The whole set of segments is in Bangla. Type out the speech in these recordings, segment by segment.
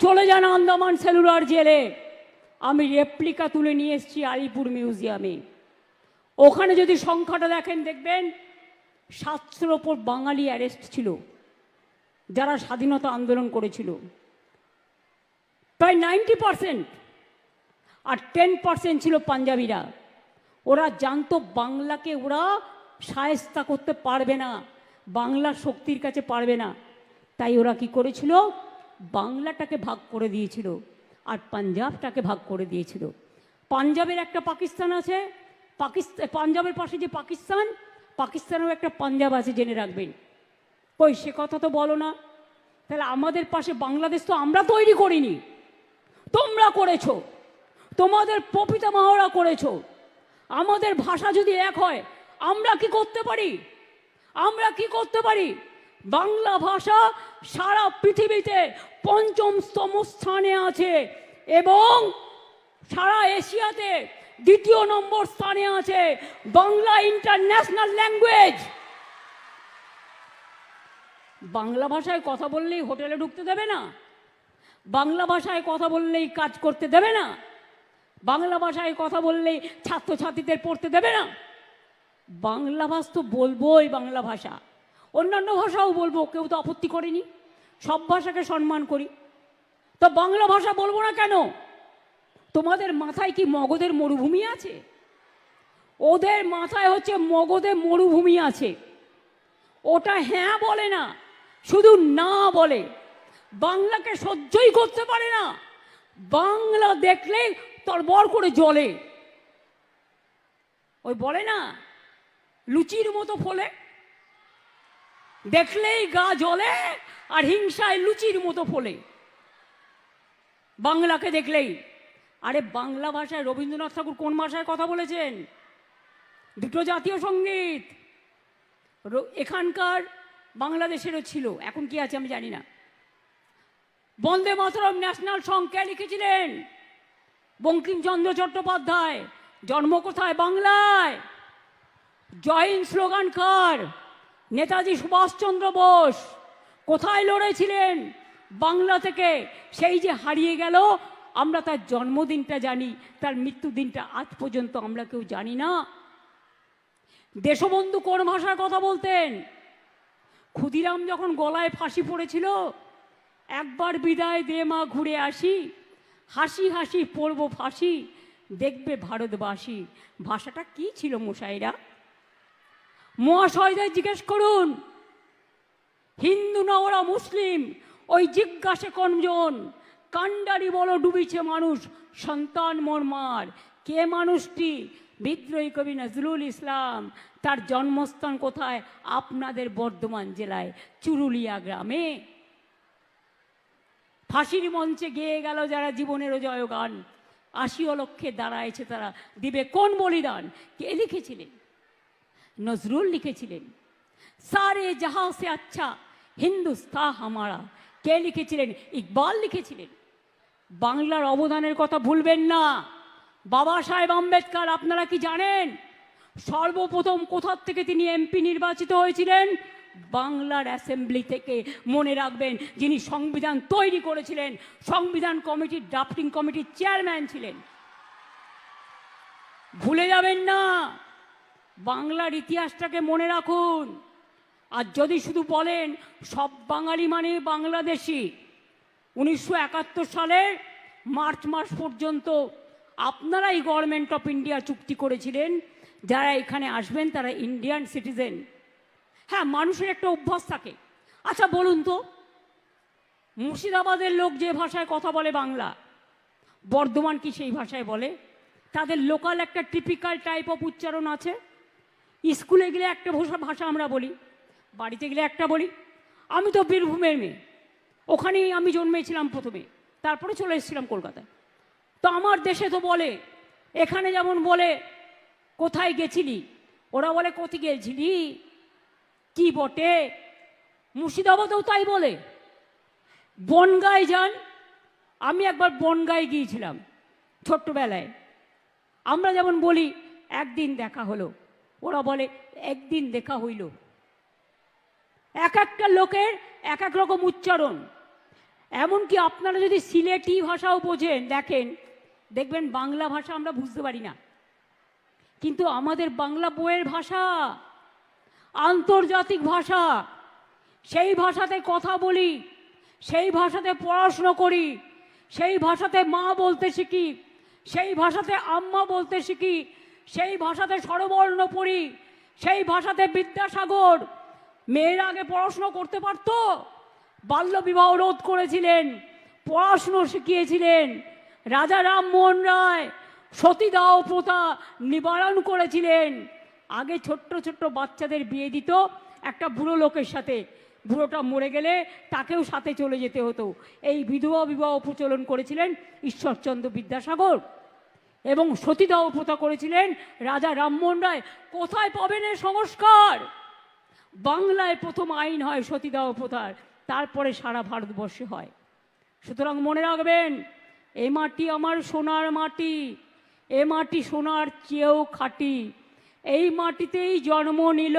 চলে যান আন্দামান সেলুলার জেলে। আমি রেপ্লিকা তুলে নিয়ে এসেছি আলিপুর মিউজিয়ামে ওখানে যদি সংখ্যাটা দেখেন, দেখবেন সাতশোর ওপর বাঙালি অ্যারেস্ট ছিল, যারা স্বাধীনতা আন্দোলন করেছিল। প্রায় নাইনটি পারসেন্ট আর টেন পার্সেন্ট ছিল পাঞ্জাবিরা। ওরা জানতো বাংলাকে ওরা সায়স্তা করতে পারবে না বাংলা শক্তির কাছে পারবে না। তাই ওরা কি করেছিল? বাংলাটাকে ভাগ করে দিয়েছিল আর পাঞ্জাবটাকে ভাগ করে দিয়েছিল। পাঞ্জাবের একটা পাকিস্তান আছে পাকিস্তান পাঞ্জাবের পাশে যে পাকিস্তান, পাকিস্তানেও একটা পাঞ্জাব আছে জেনে রাখবেন। কই, সে কথা তো বলো না। তাহলে আমাদের পাশে বাংলাদেশ তো আমরা তৈরি করিনি। তোমরা করেছ। তোমাদের পপিতা মাহরা করেছ। আমাদের ভাষা যদি এক হয়, আমরা কি করতে পারি? আমরা কি করতে পারি? বাংলা ভাষা সারা পৃথিবীতে পঞ্চম স্তম স্থানে আছে এবং সারা এশিয়াতে দ্বিতীয় নম্বর স্থানে আছে বাংলা ইন্টারন্যাশনাল ল্যাঙ্গুয়েজ। বাংলা ভাষায় কথা বললেই হোটেলে ঢুকতে দেবে না। বাংলা ভাষায় কথা বললেই কাজ করতে দেবে না। বাংলা ভাষায় কথা বললেই ছাত্রছাত্রীদের পড়তে দেবে না। বাংলা ভাষা তো বলবোই বাংলা ভাষা। অন্যান্য ভাষাও বলব, কেউ তো আপত্তি করেনি। সব ভাষাকে সম্মান করি। তো বাংলা ভাষা বলব না কেন? তোমাদের মাথায় কি মগধের মরুভূমি আছে? ওদের মাথায় হচ্ছে মগধে মরুভূমি আছে। ওটা হ্যাঁ বলে না, শুধু না বলে। বাংলাকে সহ্যই করতে পারে না। বাংলা দেখলে তরবর করে জলে ওই বলে না, লুচির মতো ফলে। দেখলেই গা জ্বলে আর হিংসায় লুচির মতো ফলে। বাংলাকে দেখলেই, আরে বাংলা ভাষায় রবীন্দ্রনাথ ঠাকুর কোন ভাষায় কথা বলেছেন? দুটো জাতীয় সংগীত। এখানকার বাংলাদেশেরও ছিল, এখন কি আছে আমি জানি না। বন্দে মাতরম ন্যাশনাল সং কে লিখেছিলেন? বঙ্কিমচন্দ্র চট্টোপাধ্যায়, জন্ম কোথায় বাংলায়? জয়েন স্লোগান কার? নেতাজি সুভাষচন্দ্র বোস, কোথায় লড়েছিলেন? বাংলা থেকে। সেই যে হারিয়ে গেল, আমরা তার জন্মদিনটা জানি, তার মৃত্যুদিনটা আজ পর্যন্ত আমরা কেউ জানি না। দেশবন্ধু কোন ভাষায় কথা বলতেন? ক্ষুদিরাম যখন গলায় ফাঁসি পড়েছিল, একবার বিদায় দে মা, ঘুরে আসি। হাসি হাসি পড়ব ফাঁসি, দেখবে ভারতবাসী। ভাষাটা কি ছিল মশাইরা? মহাশয়দের জিজ্ঞেস করুন। হিন্দু না ওরা মুসলিম? ওই জিজ্ঞাসে কনজন কান্ডারি বলো ডুবিছে মানুষ, সন্তান মর্মার কে মানুষটি? বিদ্রোহী কবি নজরুল ইসলাম। তার জন্মস্থান কোথায়? আপনাদের বর্ধমান জেলায়, চুরুলিয়া গ্রামে। ফাঁসির মঞ্চে গেয়ে গেল যারা জীবনেরও জয়গান। আশি লক্ষে দাঁড়াইছে তারা। দিবে কোন বলিদান? কে লিখেছিলেন? নজরুল লিখেছিলেন। সারে জাহাঁ সে আচ্ছা হিন্দুস্তা হামারা। কে লিখেছিলেন? ইকবাল লিখেছিলেন। বাংলার অবদানের কথা ভুলবেন না। বাবা সাহেব আম্বেদকর, আপনারা কি জানেন? সর্বপ্রথম কোথার থেকে তিনি এমপি নির্বাচিত হয়েছিলেন? বাংলার অ্যাসেম্বলি থেকে। মনে রাখবেন, যিনি সংবিধান তৈরি করেছিলেন, সংবিধান কমিটির, ড্রাফটিং কমিটির চেয়ারম্যান ছিলেন। ভুলে যাবেন না। বাংলার ইতিহাসটাকে মনে রাখুন। আর যদি শুধু বলেন, সব বাঙালি মানে বাংলাদেশি, উনিশশো একাত্তর সালের মার্চ মাস পর্যন্ত আপনারাই গভর্নমেন্ট অফ ইন্ডিয়া চুক্তি করেছিলেন, যারা এখানে আসবেন তারা ইন্ডিয়ান সিটিজেন। হ্যাঁ মানুষের একটা অভ্যাস থাকে। আচ্ছা বলুন তো, মুর্শিদাবাদের লোক যে ভাষায় কথা বলে বাংলা, বর্ধমান কি সেই ভাষায় বলে? তাদের লোকাল একটা টিপিক্যাল টাইপ অফ উচ্চারণ আছে? স্কুলে গেলে একটা ভাষা ভাষা আমরা বলি, বাড়িতে গেলে একটা বলি। আমি তো বীরভূমের মেয়ে, ওখানেই আমি জন্মেছিলাম প্রথমে, তারপরে চলে এসেছিলাম কলকাতায়। তো আমার দেশে তো বলে, এখানে যেমন বলে, কোথায় গেছিলি? ওরা বলে কোথায় গেছিলি? কি বটে? মুর্শিদাবাদেও তাই বলে। বনগায় যান, আমি একবার বনগায় গিয়েছিলাম ছোট্টবেলায়। আমরা যেমন বলি, একদিন দেখা হলো। ওরা বলে, একদিন দেখা হইল। এক একটা লোকের এক এক রকম উচ্চারণ। এমনকি আপনারা যদি সিলেটি ভাষাও বোঝেন, দেখেন, দেখবেন বাংলা ভাষা আমরা বুঝতে পারি না। কিন্তু আমাদের বাংলা বইয়ের ভাষা, আন্তর্জাতিক ভাষা, সেই ভাষাতে কথা বলি, সেই ভাষাতে পড়াশুনো করি, সেই ভাষাতে মা বলতে শিখি, সেই ভাষাতে আম্মা বলতে শিখি সেই ভাষাতে স্বরবর্ণ পড়ি সেই ভাষাতে বিদ্যাসাগর। মেয়েরা আগে পড়াশুনো করতে পারতো বাল্য বিবাহ রোধ করেছিলেন, পড়াশুনো শিখিয়েছিলেন। রাজা রামমোহন রায়, সতীদাহ প্রথা নিবারণ করেছিলেন। আগে ছোট্ট ছোট্ট বাচ্চাদের বিয়ে দিত, একটা বুড়ো লোকের সাথে। বুড়োটা মরে গেলে তাকেও সাথে চলে যেতে হতো। এই বিধবা বিবাহ প্রচলন করেছিলেন ঈশ্বরচন্দ্র বিদ্যাসাগর। এবং সতীদাহ প্রথা করেছিলেন রাজা রামমোহন রায়। কোথায় পাবেন এ সংস্কার? বাংলায় প্রথম আইন হয় সতীদাহ প্রথার, তারপরে সারা ভারতবর্ষে হয়। সুতরাং মনে রাখবেন, এ মাটি আমার সোনার মাটি, এ মাটি সোনার চেয়েও খাঁটি। এই মাটিতেই জন্ম নিল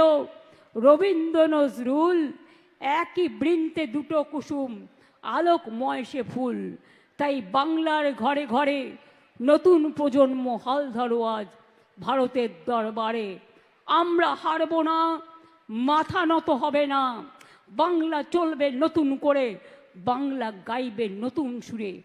রবীন্দ্র নজরুল। একই বৃন্তে দুটো কুসুম, আলোকময় সে ফুল। তাই বাংলার ঘরে ঘরে নতুন প্রজন্ম হাল ধরো আজ ভারতের দরবারে। আমরা হারব না, মাথা নত হবে না। বাংলা চলবে নতুন করে, বাংলা গাইবে নতুন সুরে।